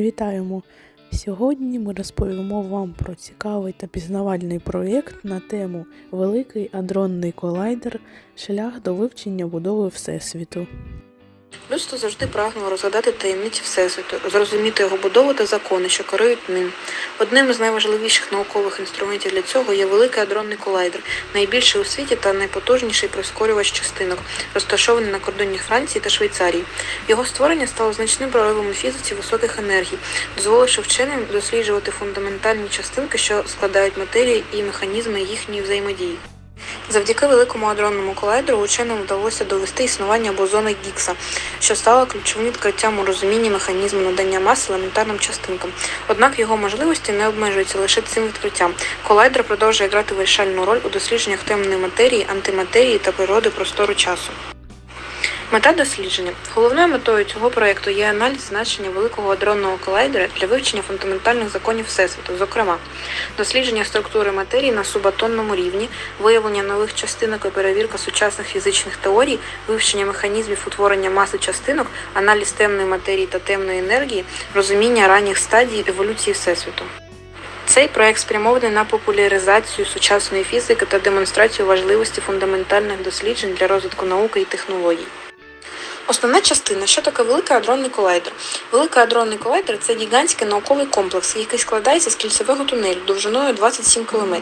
Вітаємо! Сьогодні ми розповімо вам про цікавий та пізнавальний проєкт на тему Великий адронний колайдер Шлях до вивчення будови Всесвіту. Людство завжди прагнуло розгадати таємниці Всесвіту, зрозуміти його будову та закони, що керують ним. Одним з найважливіших наукових інструментів для цього є великий адронний колайдер, найбільший у світі та найпотужніший прискорювач частинок, розташований на кордоні Франції та Швейцарії. Його створення стало значним проривом у фізиці високих енергій, дозволивши вченим досліджувати фундаментальні частинки, що складають матерію і механізми їхньої взаємодії. Завдяки великому адронному колайдеру ученим вдалося довести існування бозона Гікса, що стало ключовим відкриттям у розумінні механізму надання маси елементарним частинкам. Однак його можливості не обмежуються лише цим відкриттям. Колайдер продовжує грати вирішальну роль у дослідженнях темної матерії, антиматерії та природи простору часу. Мета дослідження. Головною метою цього проєкту є аналіз значення великого адронного колайдера для вивчення фундаментальних законів Всесвіту, зокрема, дослідження структури матерії на субатомному рівні, виявлення нових частинок і перевірка сучасних фізичних теорій, вивчення механізмів утворення маси частинок, аналіз темної матерії та темної енергії, розуміння ранніх стадій еволюції Всесвіту. Цей проект спрямований на популяризацію сучасної фізики та демонстрацію важливості фундаментальних досліджень для розвитку науки і технологій. Основна частина, що таке великий адронний колайдер? Великий адронний колайдер це гігантський науковий комплекс, який складається з кільцевого тунелю довжиною 27 км,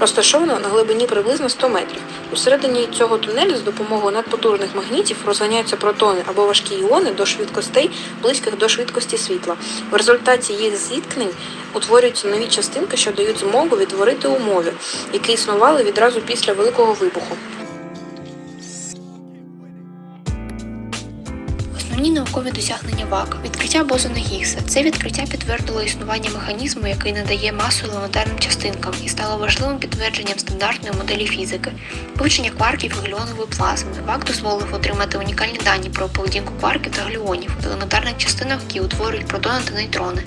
розташованого на глибині приблизно 100 метрів. Усередині цього тунелю з допомогою надпотужних магнітів розганяються протони або важкі іони до швидкостей, близьких до швидкості світла. В результаті їх зіткнень утворюються нові частинки, що дають змогу відтворити умови, які існували відразу після великого вибуху. Основні наукові досягнення ВАК. Відкриття бозона Гіггса. Це відкриття підтвердило існування механізму, який надає масу елементарним частинкам і стало важливим підтвердженням стандартної моделі фізики. Вивчення кварків і гліонової плазми. ВАК дозволив отримати унікальні дані про поведінку кварків та глюонів, елементарних частинок, які утворюють протони та нейтрони.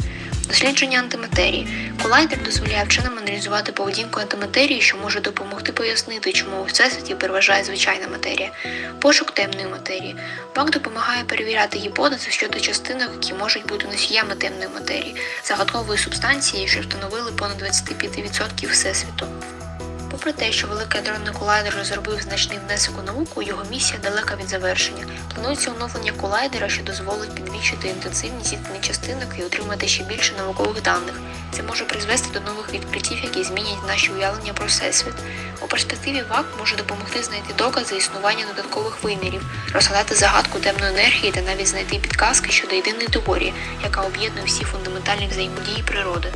Дослідження антиматерії. Колайдер дозволяє вченим аналізувати поведінку антиматерії, що може допомогти пояснити, чому у всесвіті переважає звичайна матерія. Пошук темної матерії. Бак допомагає перевіряти гіпотези щодо частинок, які можуть бути носіями темної матерії, загадкової субстанції, що встановили понад 25% всесвіту. Попри те, що великий адронний колайдер розробив значний внесок у науку, його місія далека від завершення. Планується оновлення колайдера, що дозволить підвищити інтенсивність зіткнень частинок і отримати ще більше наукових даних. Це може призвести до нових відкриттів, які змінять наші уявлення про всесвіт. У перспективі ВАК може допомогти знайти докази існування додаткових вимірів, розгадати загадку темної енергії та навіть знайти підказки щодо єдиної теорії, яка об'єднує всі фундаментальні взаємодії природи.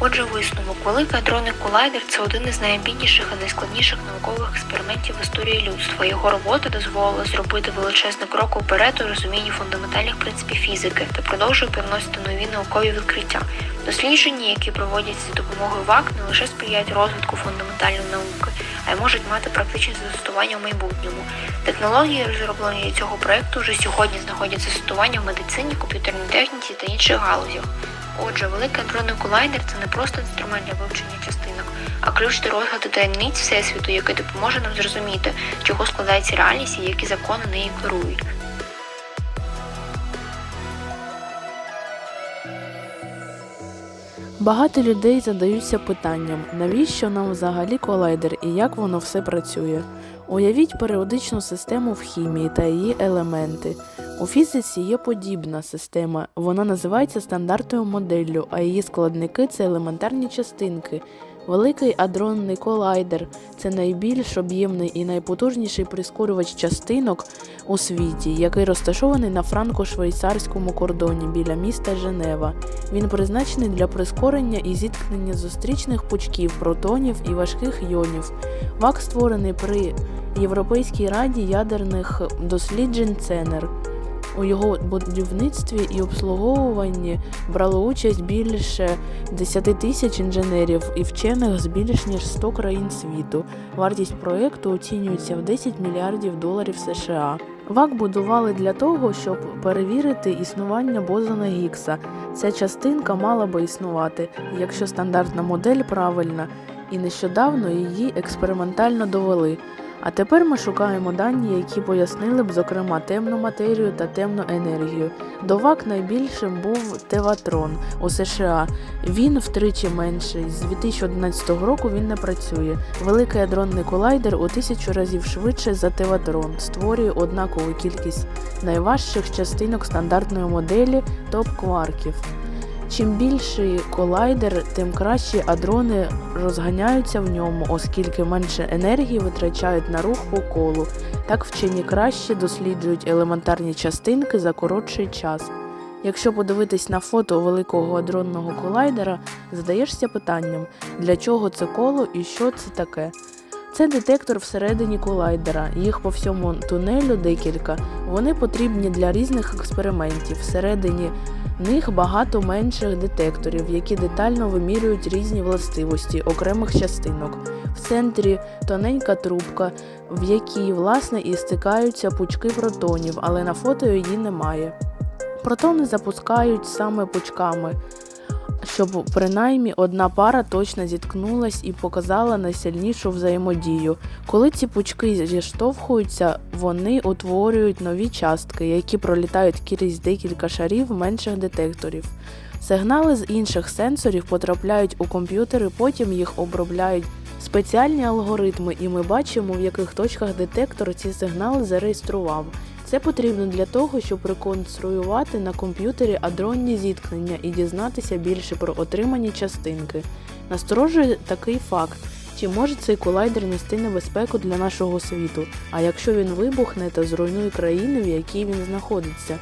Отже, висновок великий адронний колайдер це один із найамбітніших і найскладніших наукових експериментів в історії людства. Його робота дозволила зробити величезний крок уперед у розумінні фундаментальних принципів фізики та продовжує привносити нові наукові відкриття. Дослідження, які проводяться за допомогою ВАК, не лише сприяють розвитку фундаментальної науки, а й можуть мати практичне застосування в майбутньому. Технології, розроблені для цього проекту, вже сьогодні знаходяться застосування в медицині, комп'ютерній техніці та інших галузях. Отже, великий адронний колайдер це не просто інструмент для вивчення частинок, а ключ до розгаду таємниць всесвіту, який допоможе нам зрозуміти, чого складається реальність і які закони нею керують. Багато людей задаються питанням, навіщо нам взагалі колайдер і як воно все працює. Уявіть періодичну систему в хімії та її елементи. У фізиці є подібна система, вона називається стандартною моделлю, а її складники це елементарні частинки. Великий адронний колайдер це найбільш об'ємний і найпотужніший прискорювач частинок у світі, який розташований на франко-швейцарському кордоні біля міста Женева. Він призначений для прискорення і зіткнення зустрічних пучків протонів і важких йонів. ВАК створений при Європейській раді ядерних досліджень ЦЕНЕР. У його будівництві і обслуговуванні брало участь більше 10 тисяч інженерів і вчених з більш ніж 100 країн світу. Вартість проєкту оцінюється в 10 мільярдів доларів США. ВАК будували для того, щоб перевірити існування бозона Гіггса. Ця частинка мала би існувати, якщо стандартна модель правильна, і нещодавно її експериментально довели. А тепер ми шукаємо дані, які пояснили б, зокрема, темну матерію та темну енергію. До ВАК найбільшим був Теватрон у США. Він втричі менший. З 2011 року він не працює. Великий адронний колайдер у тисячу разів швидше за Теватрон, створює однакову кількість найважчих частинок стандартної моделі топ-кварків. Чим більший колайдер, тим краще адрони розганяються в ньому, оскільки менше енергії витрачають на рух по колу. Так вчені краще досліджують елементарні частинки за коротший час. Якщо подивитись на фото великого адронного колайдера, задаєшся питанням, для чого це коло і що це таке. Це детектор всередині колайдера. Їх по всьому тунелю декілька. Вони потрібні для різних експериментів. Всередині них багато менших детекторів, які детально вимірюють різні властивості окремих частинок. В центрі тоненька трубка, в якій власне і стикаються пучки протонів, але на фото її немає. Протони запускають саме пучками, щоб принаймні одна пара точно зіткнулась і показала найсильнішу взаємодію. Коли ці пучки зіштовхуються, вони утворюють нові частки, які пролітають крізь декілька шарів менших детекторів. Сигнали з інших сенсорів потрапляють у комп'ютери, потім їх обробляють спеціальні алгоритми, і ми бачимо, в яких точках детектор ці сигнали зареєстрував. Це потрібно для того, щоб реконструювати на комп'ютері адронні зіткнення і дізнатися більше про отримані частинки. Насторожує такий факт. Чи може цей колайдер нести небезпеку для нашого світу? А якщо він вибухне та зруйнує країни, в якій він знаходиться?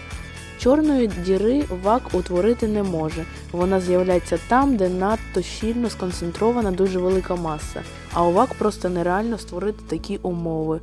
Чорної діри ВАК утворити не може. Вона з'являється там, де надто щільно сконцентрована дуже велика маса, а у ВАК просто нереально створити такі умови.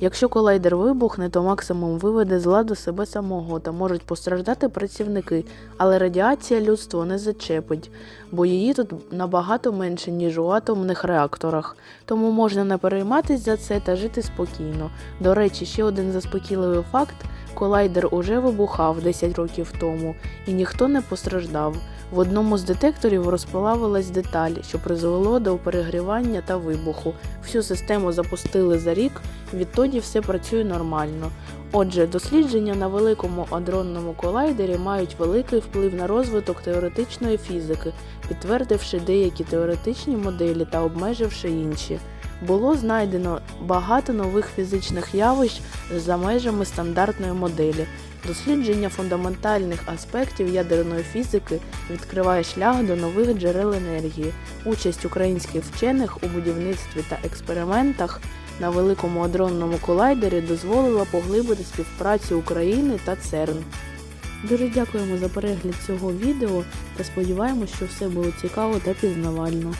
Якщо колайдер вибухне, то максимум виведе з ладу себе самого та можуть постраждати працівники, але радіація людство не зачепить, бо її тут набагато менше, ніж у атомних реакторах. Тому можна не перейматись за це та жити спокійно. До речі, ще один заспокійливий факт: колайдер уже вибухав 10 років тому, і ніхто не постраждав. В одному з детекторів розплавилась деталь, що призвело до перегрівання та вибуху. Всю систему запустили за рік, відтоді все працює нормально. Отже, дослідження на великому адронному колайдері мають великий вплив на розвиток теоретичної фізики, підтвердивши деякі теоретичні моделі та обмеживши інші. Було знайдено багато нових фізичних явищ за межами стандартної моделі. Дослідження фундаментальних аспектів ядерної фізики відкриває шлях до нових джерел енергії. Участь українських вчених у будівництві та експериментах на великому адронному колайдері дозволила поглибити співпрацю України та ЦЕРН. Дуже дякуємо за перегляд цього відео та сподіваємось, що все було цікаво та пізнавально.